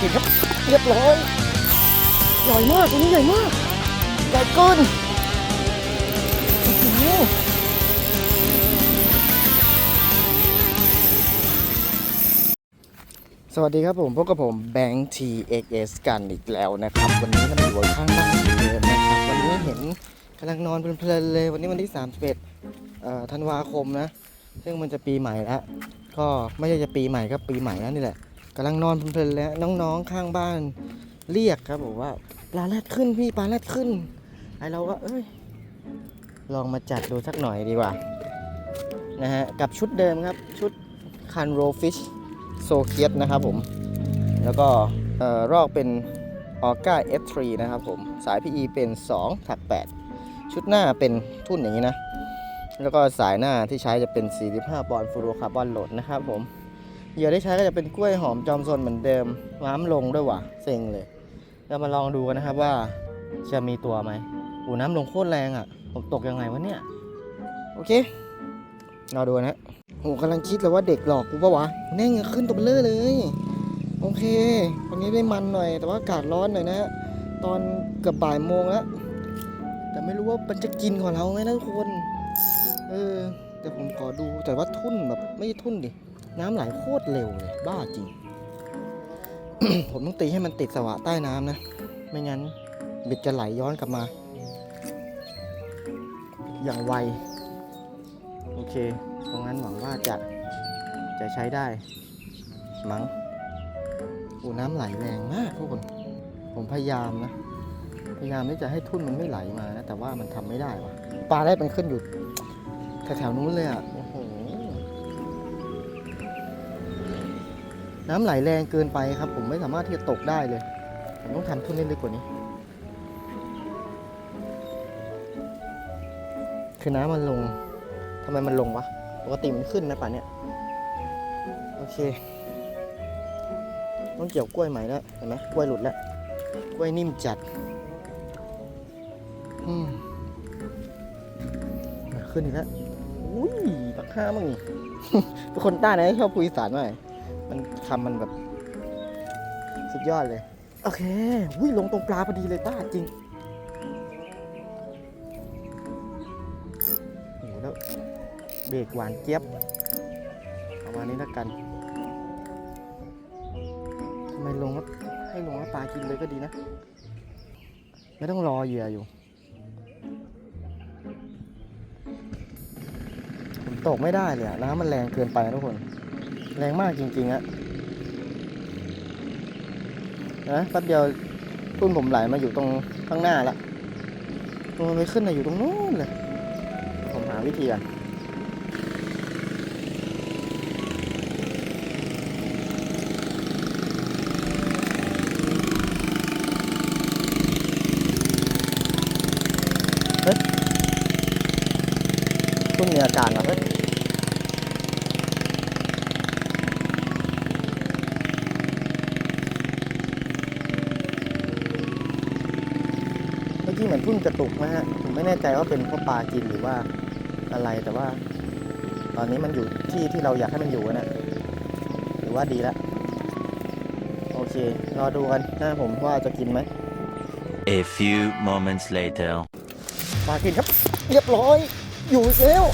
กินครับเรียบร้อยใหญ่มากตัวนี้ใหญ่มากใหญ่เกินโอ้โหสวัสดีครับผมพบกับผมแบงค์ TXS กันอีกแล้วนะครับ วันนี้เราอยู่ข้างบ้านเหมือนเดิมนะครับวันนี้เห็นกำลังนอนเพลินๆเลย วันนี้วันที่ 31ธันวาคมนะ ซึ่งมันจะปีใหม่แล้ว ก็ไม่ใช่จะปีใหม่ก็ปีใหม่แล้วนี่แหละ กำลังนอนเพลินๆแล้วน้องๆข้างบ้านเรียกครับบอกว่าปลาแรดขึ้นพี่ปลาแรดขึ้น ไอเราก็เอ้ยลองมาจัดดูสักหน่อยดีกว่านะฮะกับชุดเดิมครับชุดคันโรฟิชโซเคียนะครับผม แล้วก็เอ่อรอกเป็นออก้า F3 นะครับผม สาย PE เป็น 2 ถัก 8 ชุดหน้าเป็นทุ่นอย่างนี้นะ แล้วก็สายหน้าที่ใช้จะเป็น 45ปอนด์ฟลูโรคาร์บอนโหลดนะครับผม เหยื่อที่ใช้ก็จะเป็นกล้วยหอมจอมซนเหมือนเดิมน้ำลงด้วยว่ะเซ็งเลยเรามาลองดูกันนะครับว่าจะมีตัวไหมอูน้ำลงโคตรแรงอะ ผมตกยังไงวะเนี่ย โอเค เรอดูนะโหกำลังคิดเลยว่าเด็กหลอกกูปะวะแน่งขึ้นตัวเบลอเลย โอเค วันนี้ได้มันหน่อย แต่ว่าอากาศร้อนหน่อยนะฮะตอนเกือบบ่ายโมงแล้ว แต่ไม่รู้ว่ามันจะกินของเราไหมนะทุกคน เออ แต่ผมขอดูแต่ว่าทุ่นแบบไม่ใช่ทุ่นดิ น้ำไหลโคตรเร็วเลย บ้าจริง ผมต้องตีให้มันติดสวะใต้น้ำนะ ไม่งั้นเบ็ดจะไหลย้อนกลับมา อย่างไว โอเค ตรงนั้นหวังว่าจะจะใช้ได้ มั้งโอ้น้ำไหลแรงมากทุกคน ผมพยายามนะ พยายามที่จะให้ทุ่นมันไม่ไหลมานะ แต่ว่ามันทำไม่ได้วะปลาได้มันขึ้นอยู่แถวๆนู้นเลยอะ น้ำไหลแรงเกินไปครับ ผมไม่สามารถที่จะตกได้เลย ผมต้องทำทุ่นเล่นลึกกว่านี้ คือน้ำมันลงทำไมมันลงวะ ปกติมันขึ้นนะป่านเนี้ยโอเค ต้องเกี่ยวกล้วยใหม่แล้วเห็นไหมกล้วยหลุดแล้ว กล้วยนิ่มจัด อืมขึ้นอีกแล้วอุ้ยปักห้ามึงเป็นคนใต้นะชอบคุยอีสานหน่ มันคำมันแบบ สุดยอดเลย โอเคอุ้ยลงตรงปลาพอดีเลยป้าจริงโอ้โหแล้วเบรกหวานเจี๊ยบประมาณนี้แล้วกันทำไมลงแล้วให้ลงแล้วปลากินเลยก็ดีนะ ไม่ต้องรอเหยื่ออยู่ผมตกไม่ได้เลยอะน้ำมันแรงเกินไปนะทุกคน แรงมากจริงๆอะนะแป๊บเดียวตุ้นผมไหลมาอยู่ตรงข้างหน้าละตรงมันไปขึ้นน่ะอยู่ตรงนู้นเลย ผมหาวิธีกันตุ้นมีอาการเหรอเฮ้ย เมื่อกี้เหมือนทุ่นกระตุกนะฮะผมไม่แน่ใจว่าเป็นเพราะปลากินหรือว่าอะไรแต่ว่า ตอนนี้มันอยู่ที่ที่เราอยากให้มันอยู่อะนะหรือว่าดีแล้วโอเครอดูกันหน้าผมว่าจะกินไหม A few moments later. ปลากินครับ เรียบร้อย อยู่อีกแล้ว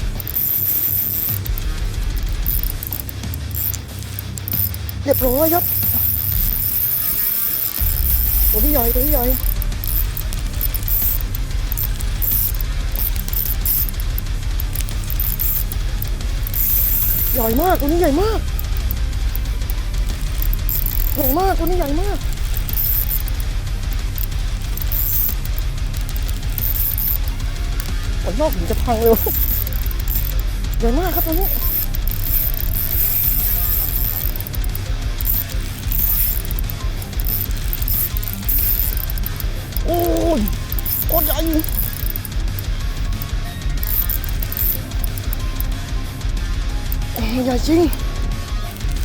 เรียบร้อยครับตัวที่ใหญ่ตัวที่ใหญ่ ใหญ่มากตัวนี้ใหญ่มากใหญ่มากตัวนี้ใหญ่มากขนนอกผมจะพังเลยใหญ่มากครับตัวนี้ จริง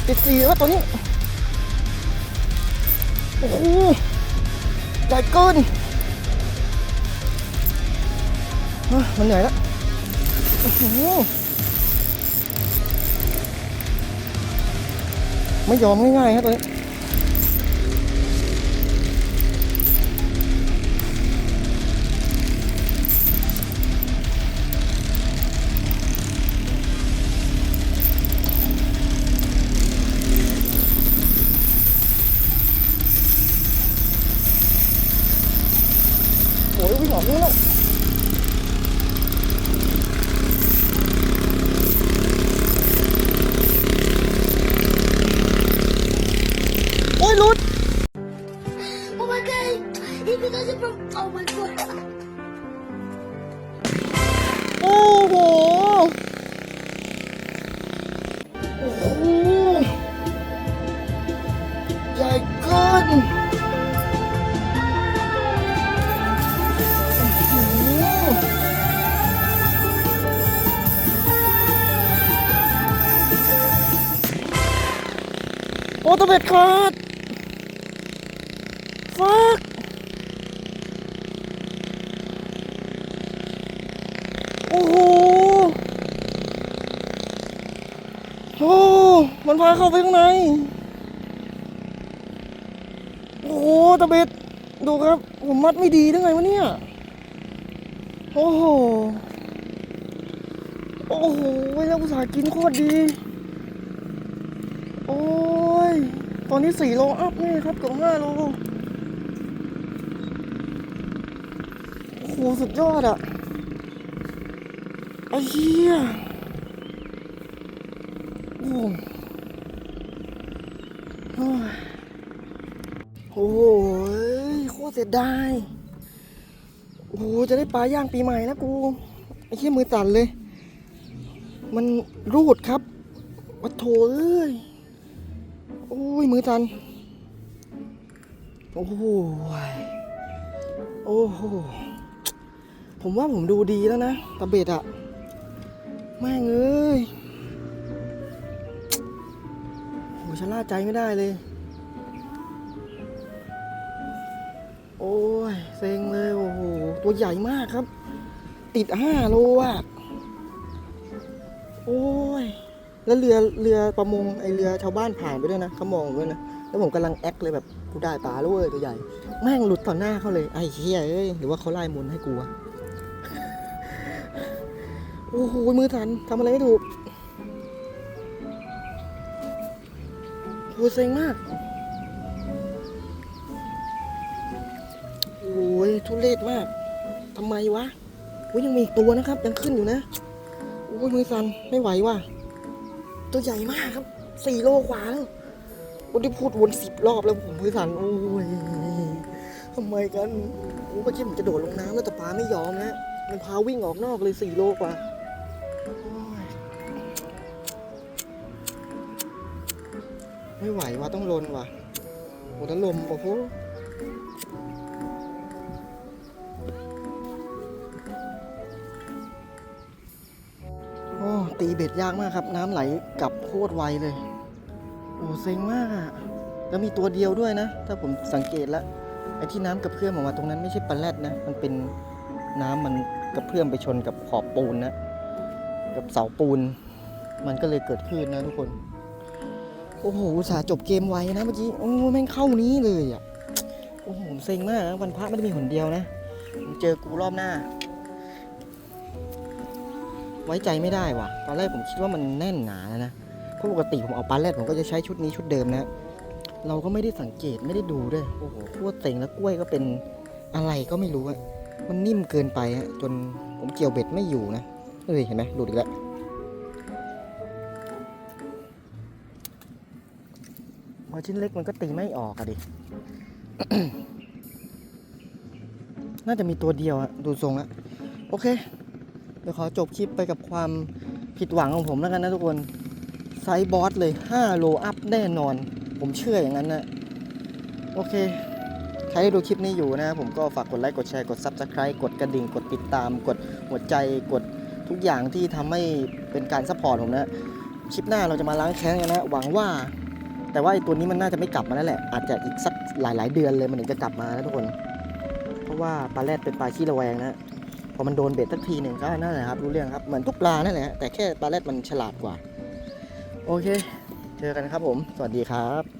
ติดสีแล้วตัวนี้ โอ้โหใหญ่เกินมันเหนื่อยแล้วโอ้โหไม่ยอมง่ายๆครับตัวนี้ เบ็ดขาดฟักโอ้โหโอ้มันพาเข้าไปข้างใน โอ้โหตะเบ็ด ดูครับ ผมมัดไม่ดีได้ไงวะเนี่ย โอ้โห โอ้โหแล้วอุตส่ากินโคตรดี โอ้ย ตอนนี้สี่โลอัพนี่ครับเกือบห้าโล โอ้โห สุดยอดอะไอ้เหี้ยโอ้โหโอ้ยโคตรเสียดาย โอ้โห จะได้ปลาย่างปีใหม่นะกู ไอ้เหี้ยมือสั่นเลย มันรูดครับวัดโถเอ้ย โอ้ย มือสั่นโอ้โหโอ้โห ผมว่าผมดูดีแล้วนะตะเบ็ดอะแม่งเอ้ยโหชะล่าใจไม่ได้เลย โอ้ย เซ็งเลย โอ้โห ตัวใหญ่มากครับ ติดห้าโลอะโอ้ย แล้วเรือเรือประมงไอเรือชาวบ้านผ่านไปด้วยนะเขามองผมด้วยนะแล้วผมกำลังแอคเลยแบบกูได้ปลาแล้วเว้ยตัวใหญ่แม่งหลุดต่อหน้าเขาเลยไอ้เหี้ยเอ้ยหรือว่าเขาไล่มนให้กูวะโอ้โหมือสั่นทำอะไรไม่ถูกโหเซ็งมากโอ้ยทุเรศมากทำไมวะโอ้ยยังมีอีกตัวนะครับ ยังขึ้นอยู่นะโอ้ยมือสั่นไม่ไหวว่ะ ตัวใหญ่มากครับสี่โลกว่าแล้วโอ้ยได้พูดวนสิบรอบแล้วผมมือสั่นโอ้ยทำไมกันโอ้ยเมื่อกี้ผมจะโดดลงน้ำแล้วแต่ปลาไม่ยอมนะมันพาวิ่งออกนอกเลยสี่โลกว่าไม่ไหวว่ะต้องลนว่ะโอ้แล้วลมโอ้โห ตีเบ็ดยากมากครับ น้ำไหลกลับโคตรไวเลย โอ้เซ็งมากอะแล้วมีตัวเดียวด้วยนะ ถ้าผมสังเกตแล้วไอ้ที่น้ำกระเพื่อมออกมาตรงนั้นไม่ใช่ปลาแรดนะ มันเป็นน้ำมันกระเพื่อมไปชนกับขอบปูนนะ กับเสาปูน มันก็เลยเกิดขึ้นนะทุกคน โอ้โหสาจบเกมไวนะเมื่อกี้ โอ้แม่งเข้านี้เลยอะ โอ้โหเซ็งมากวันพระไม่ได้มีหนเดียวนะ เจอกูรอบหน้า ไว้ใจไม่ได้ว่ะ ตอนแรกผมคิดว่ามันแน่นหนาแล้วนะเพราะปกติผมเอาปลาแรดผมก็จะใช้ชุดนี้ชุดเดิมนะ เราก็ไม่ได้สังเกตไม่ได้ดูด้วย โอ้โหโคตรเซ็งแล้วกล้วยก็เป็นอะไรก็ไม่รู้อะมันนิ่มเกินไปฮะจนผมเกี่ยวเบ็ดไม่อยู่นะเฮ้ยเห็นไหมหลุดอีกแล้วพอชิ้นเล็กมันก็ตีไม่ออกอะดิ น่าจะมีตัวเดียวอะดูทรงอะโอเค ดี๋ยวขอจบคลิปไปกับความผิดหวังของผมแล้วกันนะทุกคน ไซส์บอสเลย 5 โลอัพแน่นอน ผมเชื่ออย่างนั้นนะโอเค ใครที่ดูคลิปนี้อยู่นะ ผมก็ฝากกดไลค์ กดแชร์ กด Subscribe กดกระดิ่ง กดติดตาม กดหัวใจ กดทุกอย่างที่ทำให้เป็นการซัพพอร์ตผมนะ คลิปหน้าเราจะมาล้างแค้นกันนะ หวังว่า แต่ว่าไอ้ตัวนี้มันน่าจะไม่กลับมาแล้วแหละ อาจจะอีกสักหลาย ๆ เดือนเลยมันถึงจะกลับมานะทุกคน เพราะว่าปลาแรดเป็นปลาขี้ระแวงนะ พอมันโดนเบ็ดสักทีหนึ่งก็นั่นแหละครับรู้เรื่องครับเหมือนทุกปลานั่นแหละแต่แค่ปลาแรดมันฉลาดกว่า โอเค เจอกันครับผม สวัสดีครับ